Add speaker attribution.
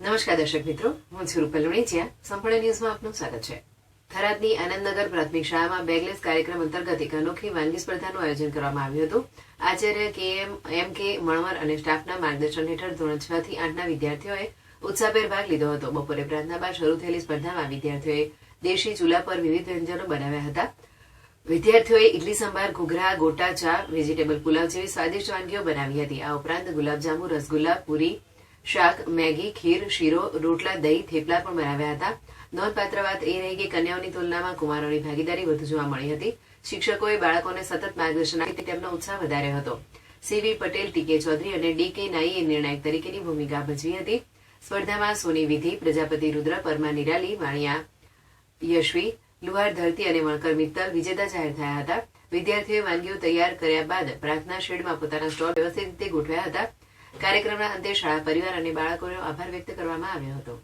Speaker 1: નમસ્કાર દર્શક મિત્રો, હું છું રૂપલ સંપૂર્ણ ન્યૂઝમાં આપનું સ્વાગત છે. થરાદની આનંદનગર પ્રાથમિક શાળામાં બેગલેસ કાર્યક્રમ અંતર્ગત એક અનોખી વાનગી સ્પર્ધાનું આયોજન કરવામાં આવ્યું હતું. આચાર્ય કે એમ એમ કે મણવર અને સ્ટાફના માર્ગદર્શન હેઠળ ધોરણ છ થી આઠના વિદ્યાર્થીઓએ ઉત્સાહભેર ભાગ લીધો હતો. બપોરે પ્રાર્થના બાદ શરૂ થયેલી સ્પર્ધામાં વિદ્યાર્થીઓએ દેશી ચૂલા પર વિવિધ વ્યંજનો બનાવ્યા હતા. વિદ્યાર્થીઓએ ઇડલી સંભાર, ઘૂઘરા, ગોટા, ચા, વેજીટેબલ પુલાવ જેવી સ્વાદિષ્ટ વાનગીઓ બનાવી હતી. આ ઉપરાંત ગુલાબજાંબુ, રસગુલ્લા, પૂરી શાક, મેગી, ખીર, શીરો, રોટલા, દહીં, થેપલા પણ બનાવ્યા હતા. નોંધપાત્ર વાત એ રહી કે કન્યાઓની તુલનામાં કુમારોની ભાગીદારી વધુ જોવા મળી હતી. શિક્ષકોએ બાળકોને સતત માર્ગદર્શન આપી તેમનો ઉત્સાહ વધાર્યો હતો. સીવી પટેલ ટીકે ચૌધરી અને ડી. નાઈએ નિર્ણાયક તરીકેની ભૂમિકા ભજવી હતી. સ્પર્ધામાં સોની વિધિ, પ્રજાપતિ રુદ્ર, પરમા નિરાલી, વાણિયા યશવી, લુહાર ધરતી અને વણકર મિત્તલ વિજેતા જાહેર થયા હતા. વિદ્યાર્થીઓએ વાનગીઓ તૈયાર કર્યા બાદ પ્રાર્થના શેડમાં પોતાના સ્ટોલ વ્યવસ્થિત રીતે ગોઠવ્યા હતા. કાર્યક્રમના અંતે શાળા પરિવાર અને બાળકોનો આભાર વ્યક્ત કરવામાં આવ્યો હતો.